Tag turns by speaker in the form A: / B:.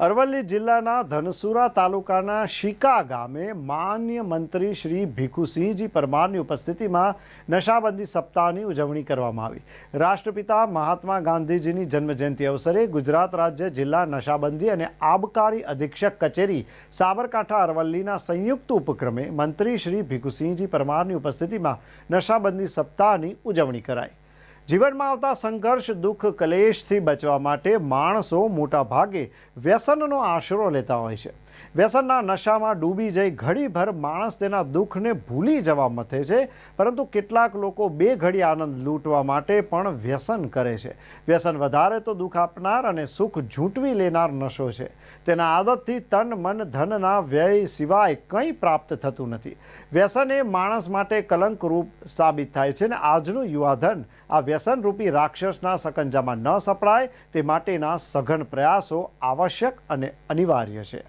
A: અરવલ્લી જિલ્લાના ધનસુરા તાલુકાના શિકા ગામે માન્ય મંત્રી શ્રી ભીખુસિંહજી પરમારની ઉપસ્થિતિમાં નશાબંધી સપ્તાહની ઉજવણી કરવામાં આવી. રાષ્ટ્રપિતા મહાત્મા ગાંધીજીની જન્મજયંતિ અવસરે ગુજરાત રાજ્ય જિલ્લા નશાબંધી અને આબકારી અધિક્ષક કચેરી સાબરકાંઠા અરવલ્લીના સંયુક્ત ઉપક્રમે મંત્રી શ્રી ભીખુસિંહજી પરમારની ઉપસ્થિતિમાં નશાબંધી સપ્તાહની ઉજવણી કરાઈ. જીવનમાં આવતા સંઘર્ષ, દુઃખ, કલેશથી બચવા માટે માણસો મોટા ભાગે વ્યસનનો આશરો લેતા હોય છે. વ્યસનના નશામાં ડૂબી જઈ ઘડીભર માણસ તેના દુઃખને ભૂલી જવા મથે છે, પરંતુ કેટલાક લોકો બે ઘડી આનંદ લૂંટવા માટે પણ વ્યસન કરે છે. વ્યસન વધારે તો દુઃખ આપનાર અને સુખ ઝૂંટવી લેનાર નશો છે. તેના આદતથી તન, મન, ધનના વ્યય સિવાય કંઈ પ્રાપ્ત થતું નથી. વ્યસન એ માણસ માટે કલંકરૂપ સાબિત થાય છે અને આજનું યુવાધન આ વ્યસનરૂપી રાક્ષસના સકંજામાં ન સપડાય તે માટેના સઘન પ્રયાસો આવશ્યક અને અનિવાર્ય છે.